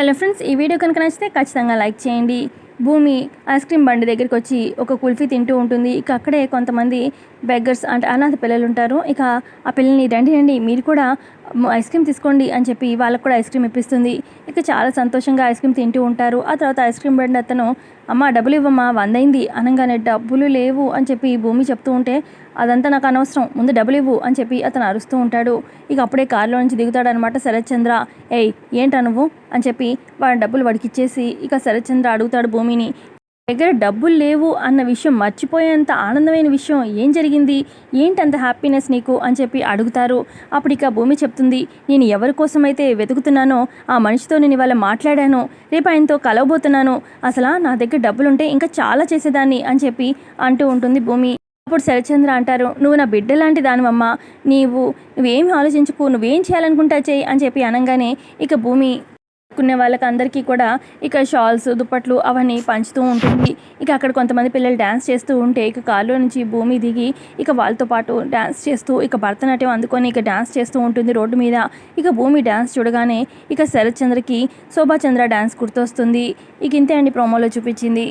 Hello friends ఈ video కనుక నచ్చితే ఖచ్చితంగా లైక్ చేయండి. భూమి ఐస్ క్రీమ్ బండి దగ్గరికి వచ్చి ఒక కుల్ఫీ తింటూ ఉంటుంది. ఇక అక్కడే కొంతమంది బెగ్గర్స్ అంటే అనాథ పిల్లలు ఉంటారు. ఇక ఆ పిల్లల్ని రండి రండి. మీరు కూడా ఐస్ క్రీమ్ తీసుకోండి అని చెప్పి వాళ్ళకు కూడా ఐస్ క్రీమ్ ఇప్పిస్తుంది. ఇక చాలా సంతోషంగా ఐస్ క్రీమ్ తింటూ ఉంటారు. ఆ తర్వాత ఐస్ క్రీమ్ బండి అతను అమ్మ డబ్బులు ఇవ్వమ్మా వందైంది. అనగానే డబ్బులు లేవు అని చెప్పి భూమి చెప్తూ ఉంటే అదంతా నాకు అనవసరం. ముందు డబ్బులు ఇవ్వు అని చెప్పి అతను అరుస్తూ ఉంటాడు. ఇక అప్పుడే కారులో నుంచి దిగుతాడు అనమాట శరత్ చంద్ర. ఏయ్ ఏంటా నువ్వు? అని చెప్పి వాడి డబ్బులు వాడికిచ్చేసి ఇక శరత్ చంద్ర అడుగుతాడు భూమిని. దగ్గర డబ్బులు లేవు అన్న విషయం మర్చిపోయేంత ఆనందమైన విషయం ఏం జరిగింది? ఏంటి అంత హ్యాపీనెస్ నీకు? అని చెప్పి అడుగుతారు. అప్పుడు ఇక భూమి చెప్తుంది నేను ఎవరి కోసమైతే వెతుకుతున్నానో ఆ మనిషితో నేను ఇవాళ మాట్లాడాను. రేపు ఆయనతో కలవబోతున్నాను. అసలు నా దగ్గర డబ్బులుంటే ఇంకా చాలా చేసేదాన్ని అని చెప్పి అంటూ ఉంటుంది భూమి. అప్పుడు శరచంద్ర అంటారు నువ్వు నా బిడ్డ లాంటి దానివమ్మ. నీవు నువ్వేం ఆలోచించుకు నువ్వేం చేయాలనుకుంటా చేయి అని చెప్పి అనగానే ఇక భూమి కునే వాళ్ళకి అందరికీ కూడా ఇక షాల్స్ దుప్పట్లు అవన్నీ పంచుతూ ఉంటుంది. ఇక అక్కడ కొంతమంది పిల్లలు డ్యాన్స్ చేస్తూ ఉంటే ఇక కారులో నుంచి భూమి దిగి ఇక వాళ్ళతో పాటు డ్యాన్స్ చేస్తూ ఇక భరతనాట్యం అందుకొని ఇక డ్యాన్స్ చేస్తూ ఉంటుంది రోడ్డు మీద. ఇక భూమి డ్యాన్స్ చూడగానే ఇక శరత్ చంద్రకి శోభాచంద్ర డ్యాన్స్ గుర్తొస్తుంది. ఇక ఇంతే అండి ప్రోమోలో చూపించింది.